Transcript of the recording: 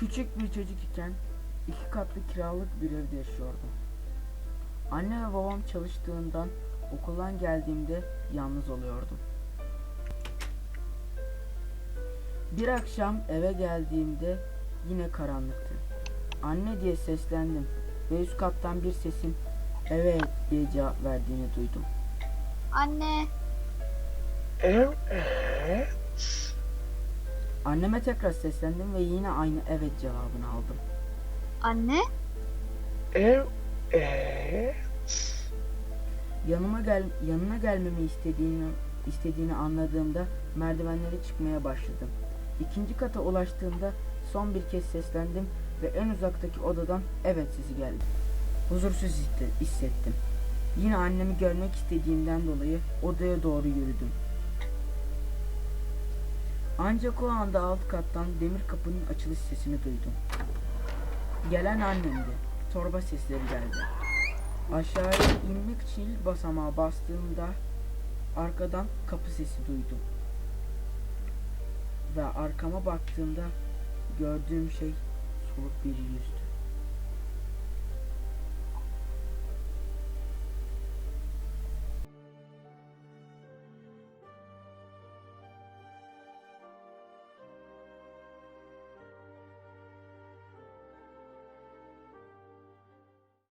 Küçük bir çocuk iken iki katlı kiralık bir evde yaşıyordum. Anne ve babam çalıştığından okuldan geldiğimde yalnız oluyordum. Bir akşam eve geldiğimde yine karanlıktı. Anne diye seslendim ve üst kattan bir sesin evet diye cevap verdiğini duydum. Anne, Evet. Anneme tekrar seslendim ve yine aynı evet cevabını aldım. anne, Evet. Yanıma gel yanına gelmemi istediğini istediğini anladığımda merdivenlere çıkmaya başladım. İkinci kata ulaştığımda son bir kez seslendim ve en uzaktaki odadan evet sesi geldi. Huzursuz hisse- hissettim. Yine annemi görmek istediğimden dolayı odaya doğru yürüdüm. Ancak o anda alt kattan demir kapının açılış sesini duydum. Gelen annemdi. Torba sesleri geldi. Aşağıya inmek için basamağa bastığımda arkadan kapı sesi duydum. Ve arkama baktığımda gördüğüm şey soğuk bir yüzdü.